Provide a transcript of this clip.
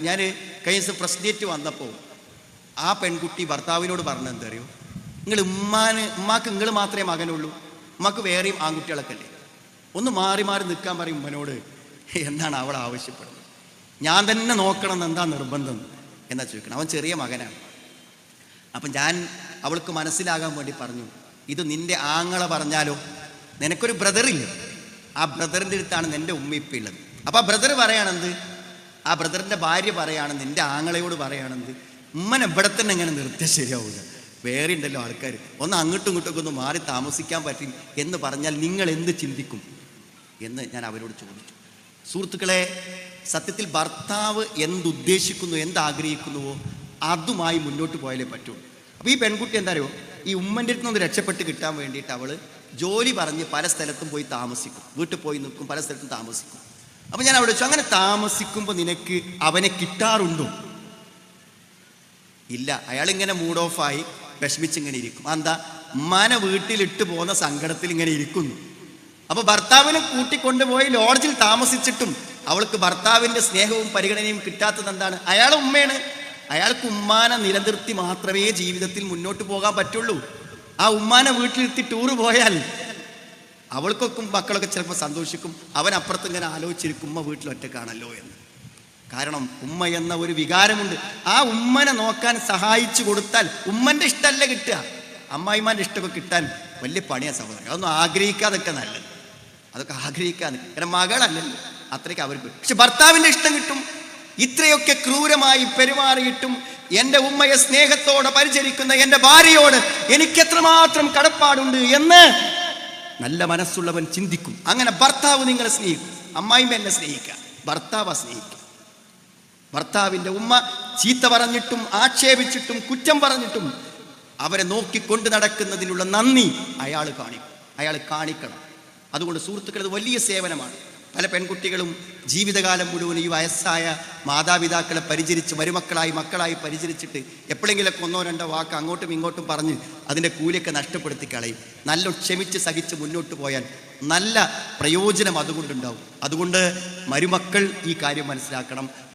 ഞാൻ കഴിഞ്ഞ ദിവസം പ്രസ് ഡേറ്റ് വന്നപ്പോൾ ആ പെൺകുട്ടി ഭർത്താവിനോട് പറഞ്ഞത് എന്താ അറിയോ? നിങ്ങൾ ഉമ്മാന് ഉമ്മാക്ക് നിങ്ങൾ മാത്രമേ മകനുള്ളൂ ഉമ്മാക്ക് വേറെയും ആൺകുട്ടികളൊക്കെ അല്ലേ? ഒന്ന് മാറി മാറി നിൽക്കാൻ പറയും ഉമ്മനോട് എന്നാണ് അവൾ ആവശ്യപ്പെടുന്നത്? ഞാൻ തന്നെ നോക്കണം എന്താ നിർബന്ധം? എന്നാ ചോദിക്കണം. അവൻ ചെറിയ മകനാണ്. അപ്പം ഞാൻ അവൾക്ക് മനസ്സിലാകാൻ വേണ്ടി പറഞ്ഞു ഇത് നിന്റെ ആങ്ങളെ പറഞ്ഞാലോ? നിനക്കൊരു ബ്രദറില്ല ആ ബ്രദറിന്റെ അടുത്താണ് നിന്റെ ഉമ്മയിപ്പ ഉള്ളത്. അപ്പം ആ ബ്രദർ പറയാണെന്ത് ആ ബ്രദറിന്റെ ഭാര്യ പറയാണ് നിന്റെ ആങ്ങളയോട് പറയുകയാണെന്ന് ഉമ്മനെ ഇവിടെ തന്നെ ഇങ്ങനെ നിർത്തിയാൽ ശരിയാവില്ല വേറെ ഉണ്ടല്ലോ ആൾക്കാർ ഒന്ന് അങ്ങോട്ടും ഇങ്ങോട്ടും ഒന്ന് മാറി താമസിക്കാൻ പറ്റും എന്ന് പറഞ്ഞാൽ നിങ്ങൾ എന്ത് ചിന്തിക്കും? എന്ന് ഞാൻ അവരോട് ചോദിച്ചു. സുഹൃത്തുക്കളെ സത്യത്തിൽ ഭർത്താവ് എന്തുദ്ദേശിക്കുന്നു എന്താഗ്രഹിക്കുന്നുവോ അതുമായി മുന്നോട്ട് പോയാലേ പറ്റുള്ളൂ അപ്പോൾ ഈ പെൺകുട്ടി എന്താ ഈ ഉമ്മന്റെ അടുത്ത് നിന്ന് രക്ഷപ്പെട്ട് കിട്ടാൻ വേണ്ടിയിട്ട് അവൾ ജോലി പറഞ്ഞ് പല സ്ഥലത്തും പോയി താമസിക്കും. വീട്ടിൽ പോയി നിൽക്കും പല സ്ഥലത്തും താമസിക്കും. അപ്പോൾ ഞാൻ അവിടെ വെച്ചു. അങ്ങനെ താമസിക്കുമ്പോൾ നിനക്ക് അവനെ കിട്ടാറുണ്ടോ? ഇല്ല. അയാൾ ഇങ്ങനെ മൂഡ് ഓഫ് ഓഫായി വിഷമിച്ചിങ്ങനെ ഇരിക്കും. എന്താ? ഉമ്മാനെ വീട്ടിലിട്ട് പോകുന്ന സങ്കടത്തിൽ ഇങ്ങനെ ഇരിക്കുന്നു. അപ്പൊ ഭർത്താവിനെ കൂട്ടിക്കൊണ്ടുപോയി ലോഡ്ജിൽ താമസിച്ചിട്ടും അവൾക്ക് ഭർത്താവിന്റെ സ്നേഹവും പരിഗണനയും കിട്ടാത്തത് എന്താണ്? അയാൾ ഉമ്മയാണ്. അയാൾക്ക് ഉമ്മാനെ നിലനിർത്തി മാത്രമേ ജീവിതത്തിൽ മുന്നോട്ട് പോകാൻ പറ്റുള്ളൂ. ആ ഉമ്മാനെ വീട്ടിലിരുത്തി ടൂറ് പോയാൽ അവൾക്കൊക്കെ മക്കളൊക്കെ ചിലപ്പോൾ സന്തോഷിക്കും. അവൻ അപ്പുറത്ത് ഇങ്ങനെ ആലോചിച്ചിരിക്കും ഉമ്മ വീട്ടിൽ ഒറ്റക്കാണല്ലോ എന്ന്. കാരണം ഉമ്മ എന്ന ഒരു വികാരമുണ്ട്. ആ ഉമ്മനെ നോക്കാൻ സഹായിച്ചു കൊടുത്താൽ ഉമ്മന്റെ ഇഷ്ടമല്ല കിട്ടുക. അമ്മായിമാന്റെ ഇഷ്ടമൊക്കെ കിട്ടാൻ വലിയ പണിയാണ് സഹോദരൻ. അതൊന്നും ആഗ്രഹിക്കാതൊക്കെ നല്ലത്. അതൊക്കെ ആഗ്രഹിക്കാൻ കാരണം മകളല്ലല്ലോ. അത്രയ്ക്ക് അവർക്ക് പക്ഷെ ഭർത്താവിന്റെ ഇഷ്ടം കിട്ടും. ഇത്രയൊക്കെ ക്രൂരമായി പെരുമാറിയിട്ടും എന്റെ ഉമ്മയെ സ്നേഹത്തോടെ പരിചരിക്കുന്ന എന്റെ ഭാര്യയോട് എനിക്ക് എത്രമാത്രം കടപ്പാടുണ്ട് എന്ന് നല്ല മനസ്സുള്ളവൻ ചിന്തിക്കും. അങ്ങനെ ഭർത്താവ് നിങ്ങളെ സ്നേഹിക്കും. അമ്മായിമ്മ എന്നെ സ്നേഹിക്കുക. ഭർത്താവ് സ്നേഹിക്കുക. ഭർത്താവിന്റെ ഉമ്മ ചീത്ത പറഞ്ഞിട്ടും ആക്ഷേപിച്ചിട്ടും കുറ്റം പറഞ്ഞിട്ടും അവരെ നോക്കിക്കൊണ്ട് നടക്കുന്നതിനുള്ള നന്ദി അയാൾ കാണിക്കും. അയാൾ കാണിക്കണം. അതുകൊണ്ട് സുഹൃത്തുക്കൾ വലിയ സേവനമാണ്. പല പെൺകുട്ടികളും ജീവിതകാലം മുഴുവൻ ഈ വയസ്സായ മാതാപിതാക്കളെ പരിചരിച്ച് മരുമക്കളായി മക്കളായി പരിചരിച്ചിട്ട് എപ്പോഴെങ്കിലൊക്കെ ഒന്നോ രണ്ടോ വാക്ക് അങ്ങോട്ടും ഇങ്ങോട്ടും പറഞ്ഞ് അതിന്റെ കൂലിയൊക്കെ നഷ്ടപ്പെടുത്തി കളയും. നല്ല ക്ഷമിച്ച് സഹിച്ച് മുന്നോട്ട് പോയാൽ നല്ല പ്രയോജനം അതുകൊണ്ടുണ്ടാവും. അതുകൊണ്ട് മരുമക്കൾ ഈ കാര്യം മനസ്സിലാക്കണം.